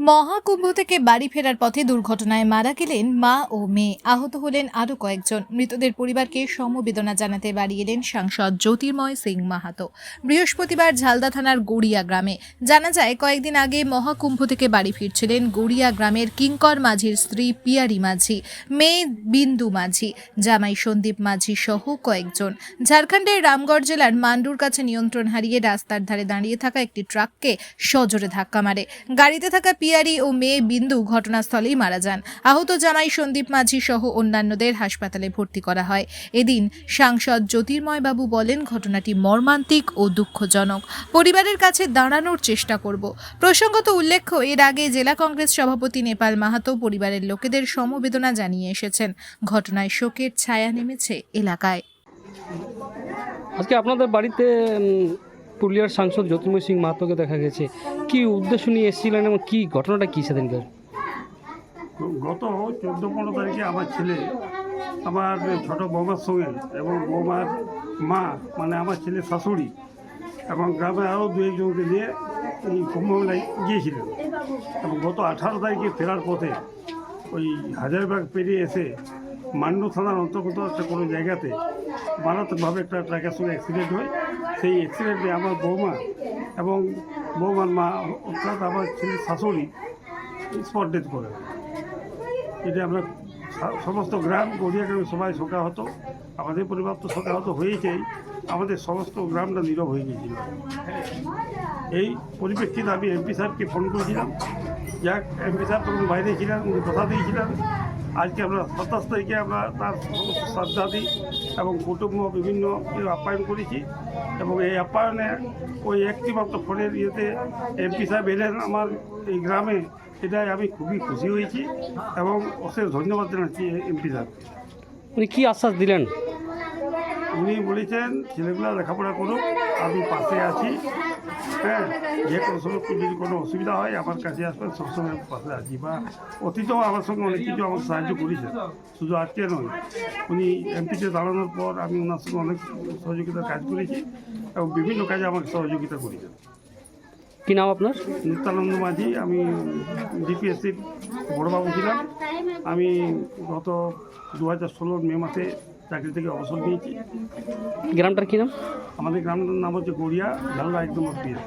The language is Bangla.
মহাকুম্ভ থেকে বাড়ি ফেরার পথে দুর্ঘটনায় মারা গেলেন মা ও মেয়ে। আহত হলেন আরও কয়েকজন। মৃতদের পরিবারকে সমবেদনা জানাতে বাড়ি এলেন সাংসদ জ্যোতির্ময় সিং মাহাতো। বৃহস্পতিবার ঝালদা থানার গড়িয়া গ্রামে। জানা যায়, কয়েকদিন আগে মহাকুম্ভ থেকে বাড়ি ফিরছিলেন গড়িয়া গ্রামের কিঙ্কর মাঝির স্ত্রী পিয়ারি মাঝি, মেয়ে বিন্দু মাঝি, জামাই সন্দীপ মাঝি সহ কয়েকজন। ঝাড়খণ্ডের রামগড় জেলার মান্ডুর কাছে নিয়ন্ত্রণ হারিয়ে রাস্তার ধারে দাঁড়িয়ে থাকা একটি ট্রাককে সজোরে ধাক্কা মারে। গাড়িতে থাকা পিয়ারি ও মেয়ে বিন্দু ঘটনাস্থলেই মারা যান। আহত জামাই সন্দীপ মাঝি সহ অন্যান্যদের হাসপাতালে ভর্তি করা হয়। এদিন সাংসদ জ্যোতির্ময় বাবু বলেন, ঘটনাটি মর্মান্তিক ও দুঃখজনক। পরিবারের কাছে দাঁড়ানোর চেষ্টা করব। প্রসঙ্গত উল্লেখ্য, এর আগে জেলা কংগ্রেস সভাপতি নেপাল মাহাতো পরিবারের লোকেদের সমবেদনা জানিয়ে এসেছেন। ঘটনায় শোকের ছায়া নেমেছে এলাকায়। আজকে আপনাদের বাড়িতে পুরুলিয়ার সাংসদ জ্যোতির্ময় সিং মাহাতোকে দেখা গেছে। কি উদ্দেশ্য নিয়ে এসেছিলেন এবং কি ঘটনাটা কী সেদিনকার গত চোদ্দ পনেরো তারিখে আমার ছেলে, আমার ছোট বৌমার সঙ্গে এবং বৌমার মা মানে আমার ছেলে শাশুড়ি এবং গ্রামে আরও দু একজনকে নিয়ে এই কুম্ভমেলায় গিয়েছিলেন। এবং গত আঠারো তারিখে ফেরার পথে ওই হাজারবাগ পেরিয়ে এসে মান্ডু থানার অন্তর্গত একটা কোনো জায়গাতে মারাত্মকভাবে একটা ট্রাকের সঙ্গে অ্যাক্সিডেন্ট হয়। সেই অ্যাক্সিডেন্টে আমার বৌমা এবং বৌমার মা, অর্থাৎ আমার ছেলের শাশুড়ি স্পট ডেথ করে। এটা আমরা সমস্ত গ্রাম, গড়িয়া গ্রামে সবাই শোকাহত। আমাদের পরিবার তো শোকাহত হয়েছেই। আমাদের সমস্ত গ্রামটা নীরব হয়ে গিয়েছিল। এই পরিপ্রেক্ষিতে আমি এমপি সাহেবকে ফোন করেছিলাম। যাক এমপি সাহেব তখন বাইরে ছিলেন, উনি কথা দিয়েছিলেন। আজকে আমরা সাতাশ তারিখে আমরা তার সমস্ত শ্রদ্ধাদি এবং কুটুম্ব বিভিন্ন আপ্যায়ন করেছি এবং এই আপ্যায়নে ওই একটি মাত্র ফোনের ইয়েতে এমপি সাহেব এলেন আমার এই গ্রামে, এটাই আমি খুবই খুশি হয়েছি এবং অশেষ ধন্যবাদ জানাচ্ছি এমপি সাহেব উনি কী আশ্বাস দিলেন? উনি বলেছেন ছেলেগুলো লেখাপড়া করুক আমি পাশে আছি। হ্যাঁ যে কোনো সময় যদি কোনো অসুবিধা হয় আমার কাছে আসবেন সবসময় আমি পাশে আছি। বা অতীতেও আমার সঙ্গে অনেক কিছু আমাকে সাহায্য করেছেন শুধু আজকে নয়। উনি এমপিতে দাঁড়ানোর পর আমি ওনার সঙ্গে অনেক সহযোগিতার কাজ করেছি এবং বিভিন্ন কাজে আমাকে সহযোগিতা করেছেন। কী নাম আপনার? নিত্যানন্দ মাঝি আমি ডিপিএসসির বড়বাবু ছিলাম। আমি গত দু হাজার ষোলোর মে মাসে চাকরি থেকে অবসর নিয়েছি গ্রামটার কী নাম? আমাদের গ্রামটার নাম হচ্ছে গড়িয়া ঝালদা একদম প্রিয়